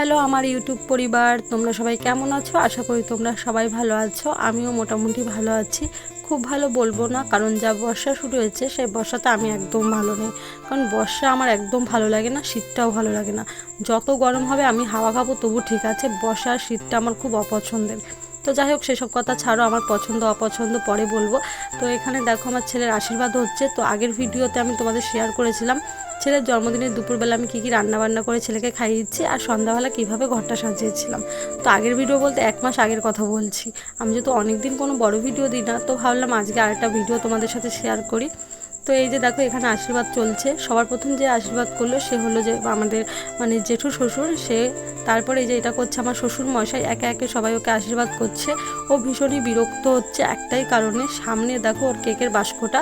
Hello আমার YouTube পরিবার, তোমরা সবাই কেমন আছো? আশা করি তোমরা সবাই ভালো আছো। আমিও মোটামুটি ভালো আছি। খুব ভালো বলব না, কারণ যা বর্ষা শুরু হয়েছে, সেই বর্ষাতে আমি একদম ভালো নেই। কারণ বর্ষা আমার একদম ভালো লাগে না, শীতটাও ভালো লাগে না। যত গরম হবে, আমি হাওয়া খাব, তবু ঠিক আছে বর্ষা আর শীতটা আমার খুব অপছন্দের। তো যাই হোক, সেসব কথা ছাড়ো, আমার পছন্দ, অপছন্দ পরে বলব। তো এখানে দেখো, আমার ছেলের আশীর্বাদ হচ্ছে। তো আগের ভিডিওতে আমি তোমাদের শেয়ার করেছিলাম ছেলের জন্মদিনের দুপুরবেলা আমি কী কী রান্নাবান্না করে ছেলেকে খাইয়ে দিচ্ছি আর সন্ধ্যাবেলা কীভাবে ঘরটা সাজিয়েছিলাম। তো আগের ভিডিও বলতে এক মাস আগের কথা বলছি। আমি যেহেতু অনেক দিন কোনো বড় ভিডিও দিই না, তো ভাবলাম আজকে আরেকটা ভিডিও তোমাদের সাথে শেয়ার করি। তো এই যে দেখো, এখানে আশীর্বাদ চলছে। সবার প্রথম যে আশীর্বাদ করল সে হলো যে আমাদের মানে জেঠু শ্বশুর, সে তারপরে এই যে এটা করছে আমার শ্বশুর মশাই একে একে সবাই ওকে আশীর্বাদ করছে। ও ভীষণই বিরক্ত হচ্ছে একটাই কারণে, সামনে দেখো ওর কেকের বাস্কটা,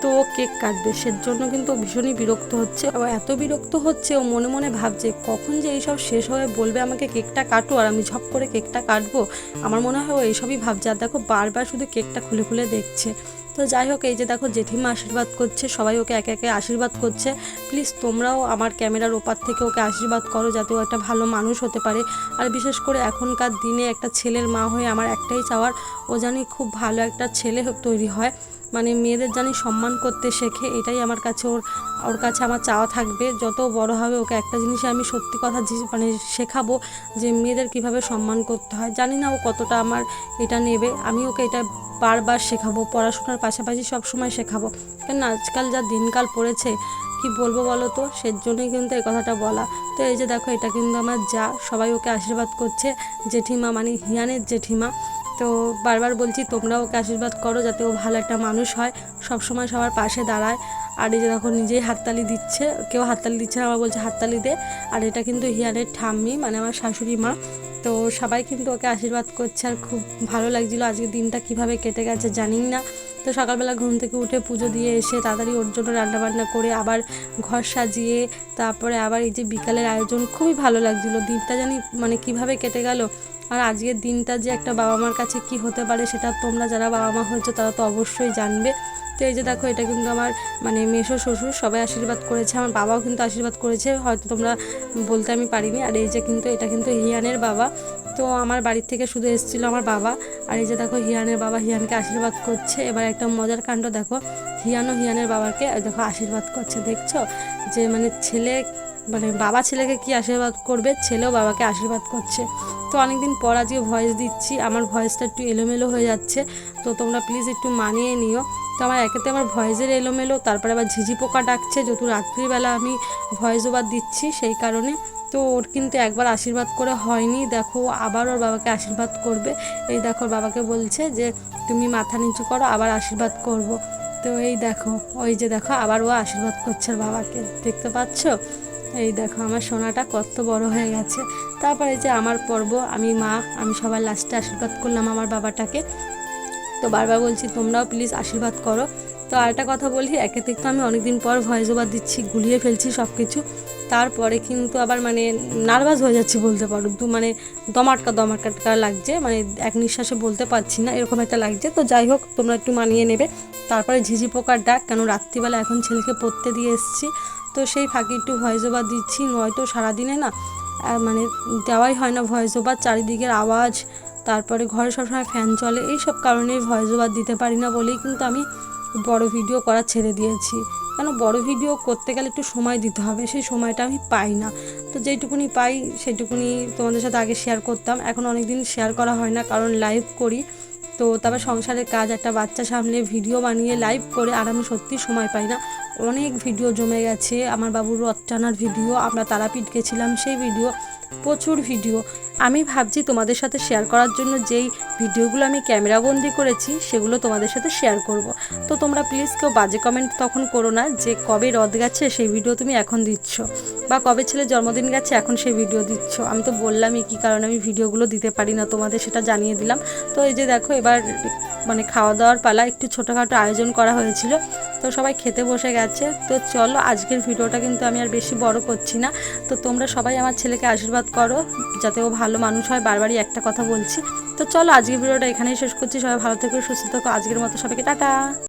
তো ও কেক কাটবে। সেজন্য কিন্তু ও ভীষণই বিরক্ত হচ্ছে। ও এত বিরক্ত হচ্ছে, ও মনে মনে ভাবছে, কখন যে এইসব শেষ হয়ে বলবে আমাকে কেকটা কাটো আর আমি ঝপ করে কেকটা কাটবো? আমার মনে হয় ও এইসবই ভাবছে। আর দেখো বারবার শুধু কেকটা খুলে খুলে দেখছে। তো যাই হোক, এই যে দেখো জেঠিমা আশীর্বাদ করছে, সবাই ওকে একে একে আশীর্বাদ করছে। প্লিজ তোমরাও আমার ক্যামেরার ওপার থেকে ওকে আশীর্বাদ করো যাতে ও একটা ভালো মানুষ হতে পারে। আর বিশেষ করে এখনকার দিনে একটা ছেলের মা হয়ে আমার একটাই চাওয়ার, ও জানি খুব ভালো একটা ছেলে তৈরি হয়। মানে মেয়েদের জানি সম্মান করতে শেখে, এটাই আমার কাছে ওর ওর কাছে আমার চাওয়া থাকবে। যত বড় হবে ওকে একটা জিনিসে আমি সত্যি কথা মানে শেখাবো যে মেয়েদের কীভাবে সম্মান করতে হয়। জানি না ও কতটা আমার এটা নেবে, আমি ওকে এটা বারবার শেখাবো, পড়াশোনার পাশাপাশি সব সময় শেখাবো। কেন আজকাল যা দিনকাল পড়েছে, কি বলব বলো তো? সেজন্যই কিন্তু এই কথাটা বলা। তো এই যে দেখো, এটা কিন্তু আমার যা, সবাই ওকে আশীর্বাদ করছে। জেঠিমা মানে হিয়ানের জেঠিমা। তো বারবার বলছি তোমরাও ওকে আশীর্বাদ করো যাতে ও ভালো একটা মানুষ হয়। সব সময় সবার পাশে দাঁড়ায়। আর এই যে দেখো, নিজেই হাততালি দিচ্ছে। কেউ হাততালি দিচ্ছে না আমার বলছে, হাততালি দে। আর এটা কিন্তু হিয়ানের ঠাম্মি মানে আমার শাশুড়ি মা। তো সবাই কিন্তু ওকে আশীর্বাদ করছে আর খুব ভালো লাগছিল। আজকে দিনটা কীভাবে কেটে গেছে জানি না। তো সকালবেলা ঘুম থেকে উঠে পুজো দিয়ে এসে তাড়াতাড়ি ওর জন্য রান্নাবান্না করে আবার ঘর সাজিয়ে, তারপরে আবার এই যে বিকালের আয়োজন, খুবই ভালো লাগছিল। দিনটা জানি মানে কীভাবে কেটে গেল আর আজকের দিনটা যে একটা বাবা মার কাছে কি হতে পারে সেটা তোমরা যারা বাবা মা হয়েছো তারা তো অবশ্যই জানবে। তো এই যে দেখো, এটা কিন্তু আমার মানে মেশো শ্বশুর, সবাই আশীর্বাদ করেছে, আমার বাবাও কিন্তু আশীর্বাদ করেছে, হয়তো তোমরা বলতে আমি পারিনি। আর এই যে কিন্তু, এটা কিন্তু হিয়ানের বাবা। তো আমার বাড়ির থেকে শুধু এসেছিল আমার বাবা। আর এই যে দেখো, হিয়ানের বাবা হিয়ানকে আশীর্বাদ করছে। এবার একটা মজার কাণ্ড দেখো। হিয়ানও হিয়ানের বাবাকে, দেখো, আশীর্বাদ করছে। দেখছ? যে মানে ছেলে মানে বাবা ছেলেকে কি আশীর্বাদ করবে? ছেলেও বাবাকে আশীর্বাদ করছে। তো অনেকদিন পর আজকে ভয়েস দিচ্ছি। আমার ভয়েসটা একটু এলোমেলো হয়ে যাচ্ছে। তো তোমরা প্লিজ একটু মানিয়ে নিও। তো আমার একেতে আমার ভয়েসের এলোমেলো, তারপরে আবার ঝিঝি পোকা ডাকছে, যেহেতু রাত্রিবেলা আমি ভয়েস ওভার দিচ্ছি সেই কারণে। তো ওর কিন্তু একবার আশীর্বাদ করে হয়নি। দেখো, আবার ওর বাবাকে আশীর্বাদ করবে। এই দেখো বাবাকে বলছে যে, তুমি মাথা নিচু করো, আবার আশীর্বাদ করব। তো এই দেখো, ওই যে দেখো, আবার ও আশীর্বাদ করছে বাবাকে। দেখতে পাচ্ছ? এই দেখো, আমার সোনাটা কত বড় হয়ে গেছে। তারপরে যে আমার পর্ব, আমি মা, আমি সবার লাস্টে আশীর্বাদ করলাম আমার বাবাটাকে। তো বারবার বলছি, তোমরাও প্লিজ আশীর্বাদ করো। তো আরেকটা কথা বলি, একে থেকে তো আমি অনেকদিন পর ভয়েস ওভার দিচ্ছি, গুলিয়ে ফেলছি সব কিছু তারপরে কিন্তু আবার মানে নার্ভাস হয়ে যাচ্ছি বলতে পারো। দু মানে দমাটকা দমাটকা লাগছে মানে এক নিঃশ্বাসে বলতে পারছি না, এরকম একটা লাগছে। তো যাই হোক, তোমরা একটু মানিয়ে নেবে। তারপরে ঝিঝি পোকার ডাক, কেন রাত্রিবেলা এখন ছেলেকে পড়তে দিয়ে এসেছি। তো সেই ফাঁকে একটু ভয়েস ওভার দিচ্ছি, নয়তো সারাদিনে না মানে দেওয়াই হয় না ভয়েস ওভার চারিদিকের আওয়াজ, তারপরে ঘরে সবসময় ফ্যান চলে এই সব কারণেই ভয়েস ওভার দিতে পারি না বলেই কিন্তু আমি বড় ভিডিও করা ছেড়ে দিয়েছি। কেন? বড় ভিডিও করতে গেলে একটু সময় দিতে হবে, সেই সময়টা আমি পাই না। তো যেইটুকুনি পাই, সেইটুকুনি তোমাদের সাথে আগে শেয়ার করতাম। এখন অনেক দিন শেয়ার করা হয় না, কারণ লাইভ করি। তো তারপর সংসারের কাজ, একটা বাচ্চা সামনে ভিডিও বানিয়ে লাইভ করে আর আমি সত্যি সময় পাই না। অনেক ভিডিও জমে গেছে। আমার বাবুর রথ টানার ভিডিও আমরা তারাপীঠ গেছিলাম, সেই ভিডিও প্রচুর ভিডিও। আমি ভাবছি তোমাদের সাথে শেয়ার করার জন্য যেই ভিডিওগুলো আমি ক্যামেরাবন্দি করেছি, সেগুলো তোমাদের সাথে শেয়ার করব। তো তোমরা প্লিজ কেউ বাজে কমেন্ট তখন করো না যে কবে রদ গেছে সেই ভিডিও তুমি এখন দিচ্ছ, বা কবে ছেলে জন্মদিন গেছে এখন সেই ভিডিও দিচ্ছ। আমি তো বললামই কি কারণে আমি ভিডিওগুলো দিতে পারি না, তোমাদের সেটা জানিয়ে দিলাম। তো এই যে দেখো, এবার মানে খাওয়া দাওয়ার পালা একটু ছোটোখাটো আয়োজন করা হয়েছিল। তো সবাই খেতে বসে গেছে। তো চলো, আজকের ভিডিওটা কিন্তু আমি আর বেশি বড় করছি না। তো তোমরা সবাই আমার ছেলেকে আশীর্বাদ করো, যাতে ও ভালো মানুষ হয়। বারবারই একটা কথা বলছি। তো চলো, আজকের ভিডিওটা এখানেই শেষ করছি। সবাই ভালো থেকে, সুস্থ থাকো। আজকের মতো সবাইকে টাটা।